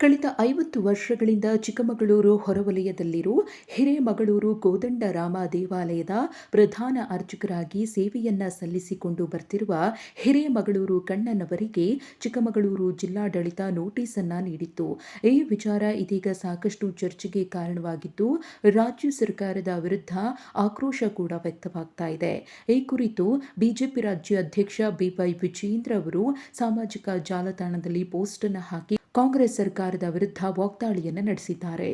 ಕಳೆದ ಐವತ್ತು ವರ್ಷಗಳಿಂದ ಚಿಕ್ಕಮಗಳೂರು ಹೊರವಲಯದಲ್ಲಿರುವ ಹಿರೇಮಗಳೂರು ಗೋದಂಡರಾಮ ದೇವಾಲಯದ ಪ್ರಧಾನ ಅರ್ಚಕರಾಗಿ ಸೇವೆಯನ್ನ ಸಲ್ಲಿಸಿಕೊಂಡು ಬರ್ತಿರುವ ಹಿರೇಮಗಳೂರು ಕಣ್ಣನವರಿಗೆ ಚಿಕ್ಕಮಗಳೂರು ಜಿಲ್ಲಾಡಳಿತ ನೋಟಿಸ್ ಅನ್ನ ನೀಡಿತ್ತು. ಈ ವಿಚಾರ ಇದೀಗ ಸಾಕಷ್ಟು ಚರ್ಚೆಗೆ ಕಾರಣವಾಗಿದ್ದು, ರಾಜ್ಯ ಸರ್ಕಾರದ ವಿರುದ್ಧ ಆಕ್ರೋಶ ಕೂಡ ವ್ಯಕ್ತವಾಗ್ತಾ ಇದೆ. ಈ ಕುರಿತು ಬಿಜೆಪಿ ರಾಜ್ಯ ಅಧ್ಯಕ್ಷ ಬಿವೈ ವಿಜೇಂದ್ರ ಅವರು ಸಾಮಾಜಿಕ ಜಾಲತಾಣದಲ್ಲಿ ಪೋಸ್ಟ್ ಅನ್ನು ಹಾಕಿ ಕಾಂಗ್ರೆಸ್ ಸರ್ಕಾರದ ವಿರುದ್ಧ ವಾಗ್ದಾಳಿಯನ್ನು ನಡೆಸಿದ್ದಾರೆ.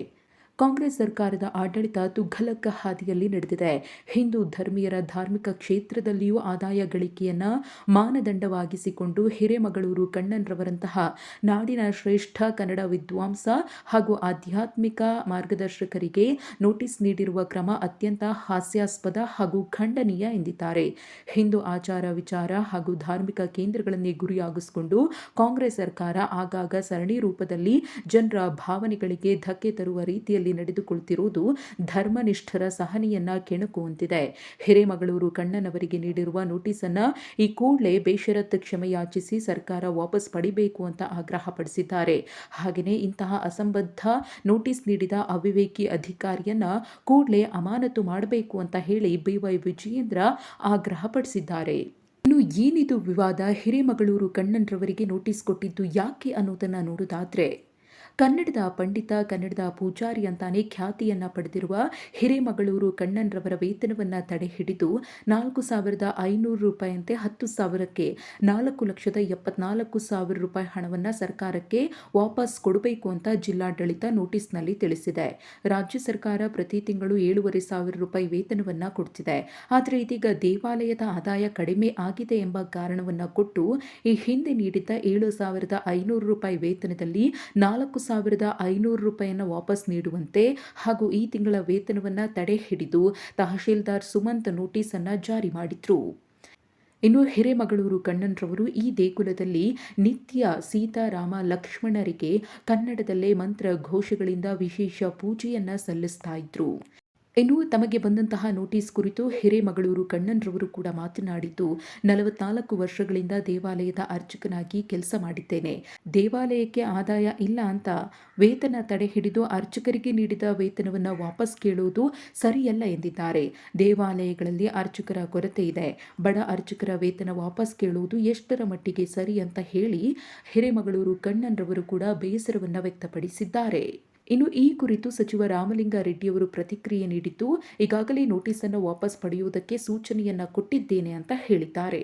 ಕಾಂಗ್ರೆಸ್ ಸರ್ಕಾರದ ಆಡಳಿತ ತುಘಲಕ್ಕ ಹಾದಿಯಲ್ಲಿ ನಡೆದಿದೆ. ಹಿಂದೂ ಧರ್ಮೀಯರ ಧಾರ್ಮಿಕ ಕ್ಷೇತ್ರದಲ್ಲಿಯೂ ಆದಾಯ ಗಳಿಕೆಯನ್ನು ಮಾನದಂಡವಾಗಿಸಿಕೊಂಡು ಹಿರೇಮಗಳೂರು ಕಣ್ಣನ್ರವರಂತಹ ನಾಡಿನ ಶ್ರೇಷ್ಠ ಕನ್ನಡ ವಿದ್ವಾಂಸ ಹಾಗೂ ಆಧ್ಯಾತ್ಮಿಕ ಮಾರ್ಗದರ್ಶಕರಿಗೆ ನೋಟಿಸ್ ನೀಡಿರುವ ಕ್ರಮ ಅತ್ಯಂತ ಹಾಸ್ಯಾಸ್ಪದ ಹಾಗೂ ಖಂಡನೀಯ ಎಂದಿದ್ದಾರೆ. ಹಿಂದೂ ಆಚಾರ ವಿಚಾರ ಹಾಗೂ ಧಾರ್ಮಿಕ ಕೇಂದ್ರಗಳನ್ನೇ ಗುರಿಯಾಗಿಸಿಕೊಂಡು ಕಾಂಗ್ರೆಸ್ ಸರ್ಕಾರ ಆಗಾಗ ಸರಣಿ ರೂಪದಲ್ಲಿ ಜನರ ಭಾವನೆಗಳಿಗೆ ಧಕ್ಕೆ ತರುವ ರೀತಿಯಲ್ಲಿ ನಡೆದುಕೊಳ್ಳುತ್ತಿರುವುದು ಧರ್ಮನಿಷ್ಠರ ಸಹನೆಯನ್ನ ಕೆಣಕುವಂತಿದೆ. ಹಿರೇಮಗಳೂರು ಕಣ್ಣನವರಿಗೆ ನೀಡಿರುವ ನೋಟಿಸನ್ನು ಈ ಕೂಡಲೇ ಬೇಷರತ್ ಕ್ಷಮೆಯಾಚಿಸಿ ಸರ್ಕಾರ ವಾಪಸ್ ಪಡಿಬೇಕು ಅಂತ ಆಗ್ರಹಪಡಿಸಿದ್ದಾರೆ ಹಾಗೆಯೇ ಇಂತಹ ಅಸಂಬದ್ಧ ನೋಟಿಸ್ ನೀಡಿದ ಅವಿವೇಕಿ ಅಧಿಕಾರಿಯನ್ನ ಕೂಡಲೇ ಅಮಾನತು ಮಾಡಬೇಕು ಅಂತ ಹೇಳಿ ಬಿವೈ ವಿಜಯೇಂದ್ರ ಆಗ್ರಹಪಡಿಸಿದ್ದಾರೆ ಇನ್ನು ಏನಿದು ವಿವಾದ? ಹಿರೇಮಗಳೂರು ಕಣ್ಣನ್ರವರಿಗೆ ನೋಟಿಸ್ ಕೊಟ್ಟಿದ್ದು ಯಾಕೆ ಅನ್ನೋದನ್ನ ನೋಡೋದಾದ್ರೆ ಕನ್ನಡದ ಪಂಡಿತ, ಕನ್ನಡದ ಪೂಜಾರಿ ಅಂತಾನೆ ಖ್ಯಾತಿಯನ್ನ ಪಡೆದಿರುವ ಹಿರೇಮಗಳೂರು ಕಣ್ಣನ್ರವರ ವೇತನವನ್ನ ತಡೆ ಹಿಡಿದು ನಾಲ್ಕು ಸಾವಿರದ ಐನೂರು ರೂಪಾಯಿಯಂತೆ ಹತ್ತು ಸಾವಿರಕ್ಕೆ ನಾಲ್ಕು ಲಕ್ಷದ ಎಪ್ಪತ್ನಾಲ್ಕು ಸಾವಿರ ರೂಪಾಯಿ ಹಣವನ್ನು ಸರ್ಕಾರಕ್ಕೆ ವಾಪಸ್ ಕೊಡಬೇಕು ಅಂತ ಜಿಲ್ಲಾಡಳಿತ ನೋಟಿಸ್ನಲ್ಲಿ ತಿಳಿಸಿದೆ. ರಾಜ್ಯ ಸರ್ಕಾರ ಪ್ರತಿ ತಿಂಗಳು ಏಳುವರೆ ಸಾವಿರ ರೂಪಾಯಿ ವೇತನವನ್ನು ಕೊಡ್ತಿದೆ. ಆದರೆ ಇದೀಗ ದೇವಾಲಯದ ಆದಾಯ ಕಡಿಮೆ ಆಗಿದೆ ಎಂಬ ಕಾರಣವನ್ನು ಕೊಟ್ಟು ಈ ಹಿಂದೆ ನೀಡಿದ್ದ ಏಳು ಸಾವಿರದ ಐನೂರು ರೂಪಾಯಿ ವೇತನದಲ್ಲಿ ನಾಲ್ಕು ಸಾವಿರದ ಐನೂರು ರೂಪಾಯಿಯನ್ನು ವಾಪಸ್ ನೀಡುವಂತೆ ಹಾಗೂ ಈ ತಿಂಗಳ ವೇತನವನ್ನು ತಡೆ ಹಿಡಿದು ತಹಶೀಲ್ದಾರ್ ಸುಮಂತ್ ನೋಟಿಸ್ ಅನ್ನು ಜಾರಿ ಮಾಡಿದ್ರು. ಇನ್ನು ಹಿರೇಮಗಳೂರು ಕಣ್ಣನ್ರವರು ಈ ದೇಗುಲದಲ್ಲಿ ನಿತ್ಯ ಸೀತಾರಾಮ ಲಕ್ಷ್ಮಣರಿಗೆ ಕನ್ನಡದಲ್ಲೇ ಮಂತ್ರ ಘೋಷಗಳಿಂದ ವಿಶೇಷ ಪೂಜೆಯನ್ನು ಸಲ್ಲಿಸ್ತಾ ಇದ್ರು. ಇನ್ನು ತಮಗೆ ಬಂದಂತಹ ನೋಟಿಸ್ ಕುರಿತು ಹಿರೇಮಗಳೂರು ಕಣ್ಣನ್ರವರು ಕೂಡ ಮಾತನಾಡಿದ್ದು, ನಲವತ್ನಾಲ್ಕು ವರ್ಷಗಳಿಂದ ದೇವಾಲಯದ ಅರ್ಚಕನಾಗಿ ಕೆಲಸ ಮಾಡಿದ್ದೇನೆ. ದೇವಾಲಯಕ್ಕೆ ಆದಾಯ ಇಲ್ಲ ಅಂತ ವೇತನ ತಡೆ ಹಿಡಿದು ಅರ್ಚಕರಿಗೆ ನೀಡಿದ ವೇತನವನ್ನು ವಾಪಸ್ ಕೇಳುವುದು ಸರಿಯಲ್ಲ ಎಂದಿದ್ದಾರೆ. ದೇವಾಲಯಗಳಲ್ಲಿ ಅರ್ಚಕರ ಕೊರತೆ ಇದೆ. ಬಡ ಅರ್ಚಕರ ವೇತನ ವಾಪಸ್ ಕೇಳುವುದು ಎಷ್ಟರ ಮಟ್ಟಿಗೆ ಸರಿ ಅಂತ ಹೇಳಿ ಹಿರೇಮಗಳೂರು ಕಣ್ಣನ್ರವರು ಕೂಡ ಬೇಸರವನ್ನು ವ್ಯಕ್ತಪಡಿಸಿದ್ದಾರೆ. ಇನ್ನು ಈ ಕುರಿತು ಸಚಿವ ರಾಮಲಿಂಗಾರೆಡ್ಡಿಯವರು ಪ್ರತಿಕ್ರಿಯೆ ನೀಡಿದ್ದು, ಈಗಾಗಲೇ ನೋಟಿಸನ್ನು ವಾಪಸ್ ಪಡೆಯುವುದಕ್ಕೆ ಸೂಚನೆಯನ್ನ ಕೊಟ್ಟಿದ್ದೇನೆ ಅಂತ ಹೇಳಿದ್ದಾರೆ.